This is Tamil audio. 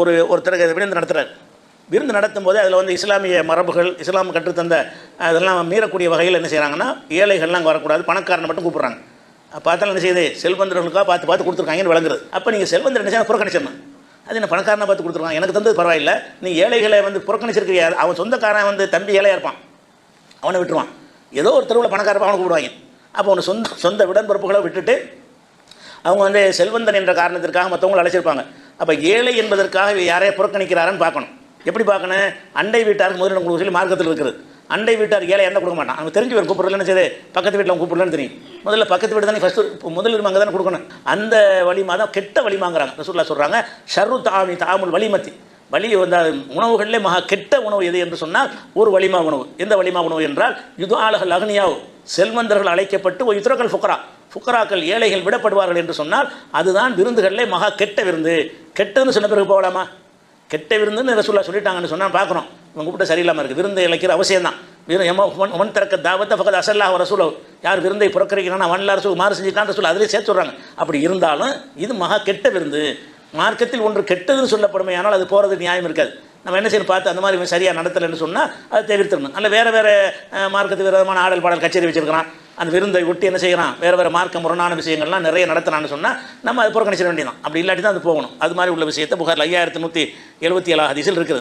ஒரு ஒருத்தருக்கு விருந்து நடத்துகிறார் விருந்து நடத்தும் போது அதில் வந்து இஸ்லாமிய மரபுகள் இஸ்லாம் கற்றுத்தந்த அதெல்லாம் மீறக்கூடிய வகையில் என்ன செய்கிறாங்கன்னா ஏழைகள்லாம் அங்கே வரக்கூடாது பணக்காரனை மட்டும் கூப்பிட்றாங்க. பார்த்தாலும் என்ன செய்யுது? செல்வந்தர்களுக்காக பார்த்து பார்த்து கொடுத்துருக்காங்கன்னு விளங்குறது. அப்போ நீங்கள் செல்வந்தர் என்ன புறக்கணிச்சிடணும். அது என்ன பணக்காரனை பார்த்து கொடுத்துருக்காங்க? எனக்கு தந்தது பரவாயில்ல. நீ ஏழைகளை வந்து புறக்கணிச்சிருக்கிறியா? அவன் சொந்தக்காரன் வந்து தம்பி ஏழையாக இருப்பான். அவனை விட்டுருவான். ஏதோ ஒரு தெருவில் பணக்காரப்ப அவனை கூப்பிடுவாங்க. அப்போ அவனை சொந்த சொந்த விடன்பிறப்புகளை விட்டுட்டு அவங்க வந்து செல்வந்தன் என்ற காரணத்திற்காக மற்றவங்களை அழைச்சிருப்பாங்க. அப்போ ஏழை என்பதற்காக இவன் யாரையா புறக்கணிக்கிறாருன்னு பார்க்கணும். எப்படி பார்க்கணும்? அண்டை வீட்டாருக்கு முதலிடம் கொடுக்க சொல்லி மார்க்கத்தில் இருக்குது. அண்டை வீட்டார் ஏழை என்ன கொடுக்க மாட்டான். அவங்க தெரிஞ்சு கூப்பிடலன்னு சரி பக்கத்து வீட்டில் கூப்பிடலன்னு தெரியும்? முதல்ல பக்கத்து வீடு தானே ஃபஸ்ட்டு முதல் அங்கே தானே கொடுக்கணும். அந்த வலிமா தான் கெட்ட வலிமாங்கிறாங்க. ரசூல்லா சொல்கிறாங்க ஷர்ரு தாமி தாமுல் வலிமத்தி. வலி வந்து உணவுகளிலே மகா கெட்ட உணவு எது என்று சொன்னால் ஒரு வலிமா உணவு. எந்த வலிமா உணவு என்றால் யுது ஆலகல் அக்னியாவு. செல்வந்தர்கள் அழைக்கப்பட்டு ஒரு யுத்ரகல் ஃபுக்கரா. ஃபுக்கராக்கள் ஏழைகள் விடப்படுவார்கள் என்று சொன்னால் அதுதான் விருந்துகளிலே மகா கெட்ட விருந்து. கெட்டதுன்னு சொன்ன பிறகு போகலாமா? கெட்ட விருந்துன்னு ரசூல்லா சொல்லிட்டாங்கன்னு சொன்னால் பார்க்குறோம் இவங்க கூப்பிட்ட சரியில்லாமல் இருக்குது விருந்தை இழைக்கிற அவசியம் தான் விரு எம ஒன் ஒன் திறக்க தாவத்தை பக்கத்து அசல்லா ரசூலோ. யார் விருந்தை புறக்கணிக்கிறானா வன்ல அரசு மாறு செஞ்சுட்டான் ரசூல் அதிலே சேர்த்து சொல்கிறாங்க அப்படி இருந்தாலும் இது மகா கெட்ட விருந்து. மார்க்கத்தில் ஒன்று கெட்டதுன்னு சொல்லப்படுமே ஆனால் அது போகிறது நியாயம் இருக்காது. நம்ம என்ன செய்யணும்? பார்த்து அந்த மாதிரி சரியாக நடத்தலைன்னு சொன்னால் அதை தவிர்த்துடணும். அல்ல வேறு வேறு மார்க்கத்து விரோதமான ஆடல் பாடல் கச்சேரி வச்சிருக்கிறான். அந்த விருந்தை விட்டு என்ன செய்கிறான் வேறு வேறு மார்க்க முரணான விஷயங்கள்லாம் நிறைய நடத்தினான்னு சொன்னால் நம்ம அதை புறக்கணிச்சிட வேண்டியதான் அப்படி இல்லாட்டி தான் அது போகணும். அது மாதிரி உள்ள விஷயத்தை புகாரில் ஐயாயிரத்தி நூற்றி எழுபத்தி ஏழு ஹதீஸில் இருக்குது.